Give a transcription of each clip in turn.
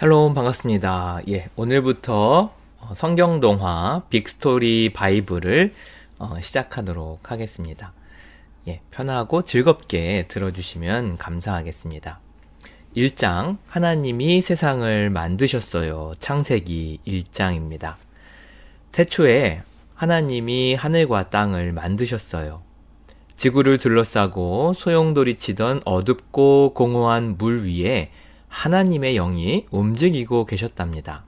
샬롬 반갑습니다. 예, 오늘부터 어, 성경 동화 빅스토리 바이블을 어, 시작하도록 하겠습니다. 예, 편하고 즐겁게 들어주시면 감사하겠습니다. 1장 하나님이 세상을 만드셨어요. 창세기 1장입니다. 태초에 하나님이 하늘과 땅을 만드셨어요. 지구를 둘러싸고 소용돌이 치던 어둡고 공허한 물 위에 하나님의 영이 움직이고 계셨답니다.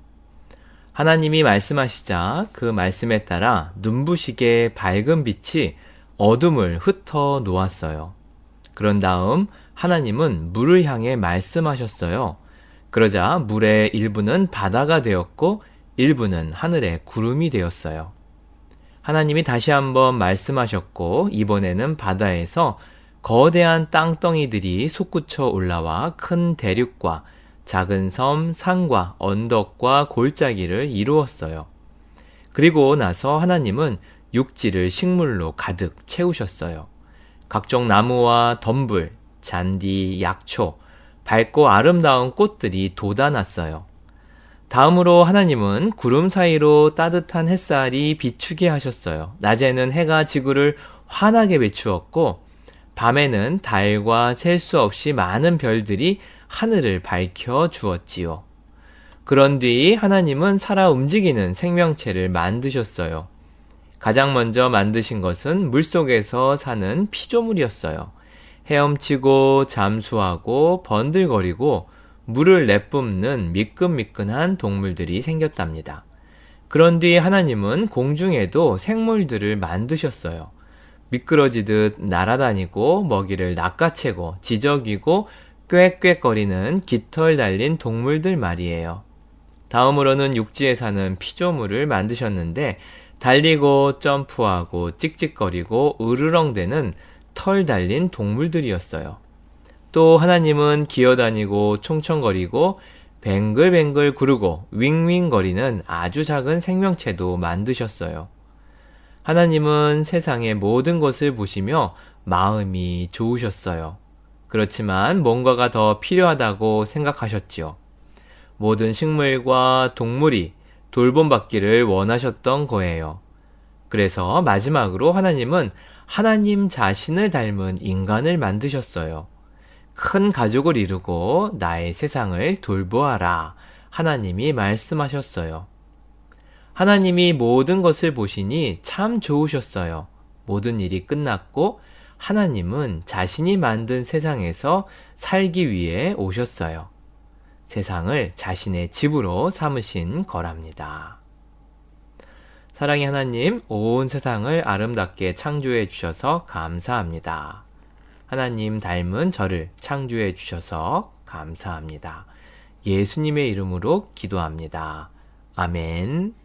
하나님이 말씀하시자 그 말씀에 따라 눈부시게 밝은 빛이 어둠을 흩어 놓았어요. 그런 다음 하나님은 물을 향해 말씀하셨어요. 그러자 물의 일부는 바다가 되었고 일부는 하늘의 구름이 되었어요. 하나님이 다시 한번 말씀하셨고 이번에는 바다에서 거대한 땅덩이들이 솟구쳐 올라와 큰 대륙과 작은 섬, 산과 언덕과 골짜기를 이루었어요. 그리고 나서 하나님은 육지를 식물로 가득 채우셨어요. 각종 나무와 덤불, 잔디, 약초, 밝고 아름다운 꽃들이 돋아났어요. 다음으로 하나님은 구름 사이로 따뜻한 햇살이 비추게 하셨어요. 낮에는 해가 지구를 환하게 비추었고, 밤에는 달과 셀 수 없이 많은 별들이 하늘을 밝혀 주었지요. 그런 뒤 하나님은 살아 움직이는 생명체를 만드셨어요. 가장 먼저 만드신 것은 물 속에서 사는 피조물이었어요. 헤엄치고 잠수하고 번들거리고 물을 내뿜는 미끈미끈한 동물들이 생겼답니다. 그런 뒤 하나님은 공중에도 생물들을 만드셨어요. 미끄러지듯 날아다니고 먹이를 낚아채고 지저귀고 꽥꽥거리는 깃털 달린 동물들 말이에요. 다음으로는 육지에 사는 피조물을 만드셨는데 달리고 점프하고 찍찍거리고 으르렁대는 털 달린 동물들이었어요. 또 하나님은 기어다니고 총총거리고 뱅글뱅글 구르고 윙윙거리는 아주 작은 생명체도 만드셨어요. 하나님은 세상의 모든 것을 보시며 마음이 좋으셨어요. 그렇지만 뭔가가 더 필요하다고 생각하셨지요. 모든 식물과 동물이 돌봄받기를 원하셨던 거예요. 그래서 마지막으로 하나님은 하나님 자신을 닮은 인간을 만드셨어요. 큰 가족을 이루고 나의 세상을 돌보아라. 하나님이 말씀하셨어요. 하나님이 모든 것을 보시니 참 좋으셨어요. 모든 일이 끝났고 하나님은 자신이 만든 세상에서 살기 위해 오셨어요. 세상을 자신의 집으로 삼으신 거랍니다. 사랑의 하나님, 온 세상을 아름답게 창조해 주셔서 감사합니다. 하나님 닮은 저를 창조해 주셔서 감사합니다. 예수님의 이름으로 기도합니다. 아멘.